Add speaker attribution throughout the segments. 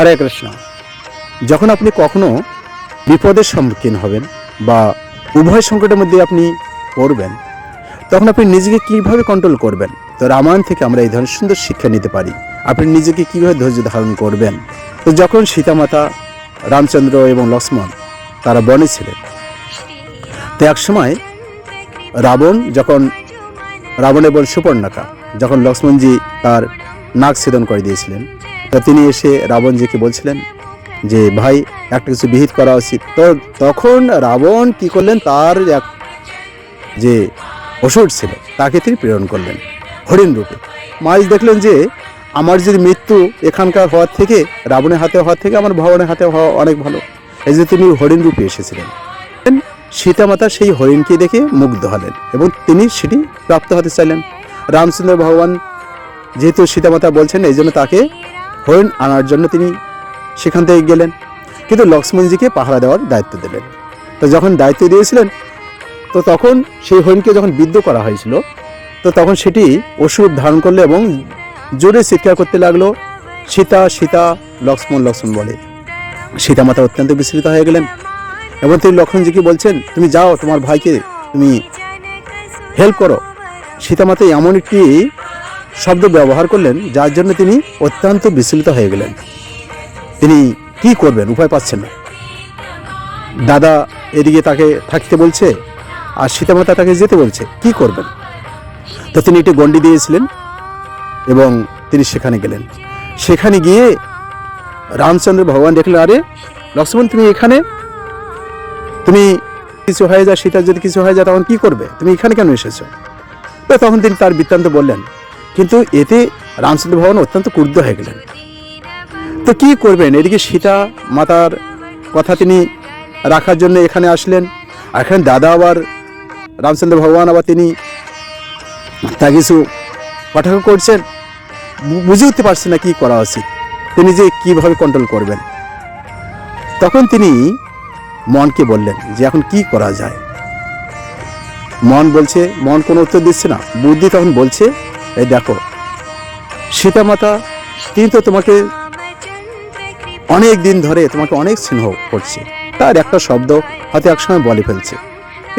Speaker 1: হরে কৃষ্ণ। যখন আপনি কখনো বিপদের সম্মুখীন হবেন বা উভয় সংকটের মধ্যে আপনি পড়বেন, তখন আপনি নিজেকে কীভাবে কন্ট্রোল করবেন? তো রামায়ণ থেকে আমরা এই ধরনের সুন্দর শিক্ষা নিতে পারি। আপনি নিজেকে কীভাবে ধৈর্য ধারণ করবেন? তো যখন সীতামাতা রামচন্দ্র এবং লক্ষ্মণ তারা বনে ছিলেন, তো এক সময় রাবণ যখন রাবণের বল সুপর্ণাকা, যখন লক্ষ্মণজি তার নাক ছেদন করে দিয়েছিলেন তা তিনি এসে রাবণজিকে বলছিলেন যে, ভাই, একটা কিছু বিহিত করা উচিত। তো তখন রাবণ কি করলেন? তার এক যে অসুর ছিল, তাকে তিনি প্রেরণ করলেন হরিণ রূপে। মাইজ দেখলেন যে, আমার যদি মৃত্যু এখানকার হওয়ার থেকে, রাবণের হাতে হওয়ার থেকে, আমার ভগবানের হাতে হওয়া অনেক ভালো। এই যে তিনি হরিণ রূপে এসেছিলেন। সীতামাতা সেই হরিণকে দেখে মুগ্ধ হলেন এবং তিনি সেটি প্রাপ্ত হতে চাইলেন। রামচন্দ্র ভগবান যেহেতু সীতামাতা বলছেন, এই জন্য তাকে হরিণ আনার জন্য তিনি সেখান থেকে গেলেন। কিন্তু লক্ষ্মণজিকে পাহারা দেওয়ার দায়িত্ব দিলেন। তো যখন দায়িত্ব দিয়েছিলেন, তো তখন সেই হরিণকে যখন বিদ্ধ করা হয়েছিল, তো তখন সেটি অসুর ধারণ করল এবং জোরে চিৎকার করতে লাগল, সীতা সীতা, লক্ষ্মণ লক্ষ্মণ বলে। সীতামাতা অত্যন্ত বিস্মৃত হয়ে গেলেন এবং তিনি লক্ষ্মণজিকে বলছেন, তুমি যাও, তোমার ভাইকে তুমি হেল্প করো। সীতামাতা এমন একটি শব্দ ব্যবহার করলেন, যার জন্য তিনি অত্যন্ত বিস্মিত হয়ে গেলেন। তিনি কি করবেন, উপায় পাচ্ছেন না। দাদা এদিকে তাকে থাকতে বলছে, আর সীতামাতা তাকে যেতে বলছে, কি করবেন? তো তিনি একটি গন্ডি দিয়েছিলেন, এবং তিনি সেখানে গেলেন। সেখানে গিয়ে রামচন্দ্র ভগবান দেখলেন, আরে, লক্ষ্মণ, তুমি এখানে? তুমি কিছু হয়ে যায় সীতার যদি কিছু হয়ে যায় তখন কি করবে? তুমি এখানে কেন এসেছ? তো তখন তিনি তার বৃত্তান্ত বললেন কিন্তু এতে রামচন্দ্র ভগবান অত্যন্ত ক্রুদ্ধ হয়ে গেলেন। তো কি করবেন? এদিকে সীতা মাতার কথা তিনি রাখার জন্য এখানে আসলেন। আর এখানে দাদা আবার রামচন্দ্র ভগবান আবার তিনি তা কিছু কটাক্ষ করছেন। বুঝে উঠতে পারছেন না কী করা উচিত। তিনি যে কীভাবে কন্ট্রোল করবেন। তখন তিনি মনকে বললেন যে এখন কি করা যায়? মন বলছে, মন কোনো উত্তর দিচ্ছে না। বুদ্ধি তখন বলছে এই দেখো, সীতামাতা, তিনি তো তোমাকে অনেক দিন ধরে তোমাকে অনেক স্নেহ করছে। তার একটা শব্দ হয়তো একসময় বলে ফেলছে।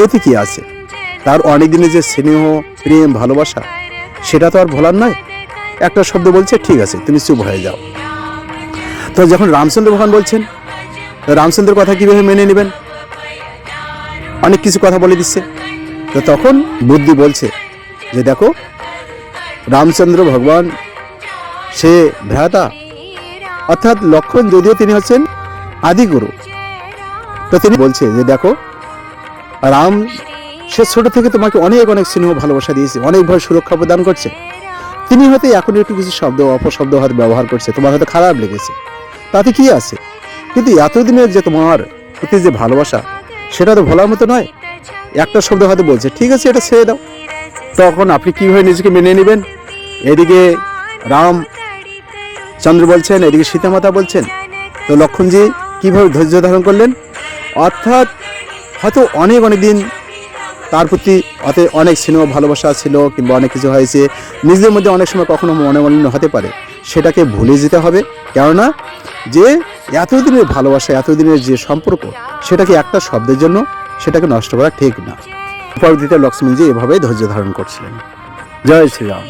Speaker 1: এতে কি আছে? তার অনেক দিনের যে স্নেহ, প্রেম, ভালোবাসা, সেটা তো আর ভোলার নয়। একটা শব্দ বলছে, ঠিক আছে, তুমি চুপ হয়ে যাও। তো যখন রামচন্দ্র ভগবান বলছেন, রামচন্দ্রের কথা কীভাবে মেনে নেবেন? অনেক কিছু কথা বলে দিচ্ছে। তো তখন বুদ্ধি বলছে যে, দেখো রামচন্দ্র ভগবান, সে ভ্রাতা, অর্থাৎ লক্ষণ যদিও তিনি হচ্ছেন আদিগুরু, তো তিনি বলছে যে দেখো, রাম, সে ছোট থেকে তোমাকে অনেক অনেক স্নেহ, ভালোবাসা দিয়েছে অনেকভাবে সুরক্ষা প্রদান করছে। তিনি হয়তো এখন একটু কিছু শব্দ, অপশব্দ হয়তো ব্যবহার করছে, তোমার হয়তো খারাপ লেগেছে। তাতে কি আছে? কিন্তু এতদিনের যে তোমার প্রতি যে ভালোবাসা, সেটা তো ভোলার মতো নয়। একটা শব্দ হয়তো বলছে, ঠিক আছে, এটা ছেড়ে দাও। তখন আপনি কীভাবে নিজেকে মেনে নেবেন? এদিকে রাম চন্দ্র বলছেন, এদিকে সীতামাতা বলছেন। তো লক্ষণজি, কীভাবে ধৈর্য ধারণ করলেন? অর্থাৎ হয়তো অনেক অনেক দিন তার প্রতি অতে অনেক স্নেহ, ভালোবাসা ছিল কিংবা অনেক কিছু হয়েছে। নিজেদের মধ্যে অনেক সময় কখনো মনোমালিন্য হতে পারে। সেটাকে ভুলে যেতে হবে। কেননা যে এতদিনের ভালোবাসা, এতদিনের যে সম্পর্ক, সেটাকে একটা শব্দের জন্য সেটাকে নষ্ট করা ঠিক না। পরবর্তীতে লক্ষ্মণজি এভাবেই ধৈর্য ধারণ করছিলেন। জয় শ্রীরাম।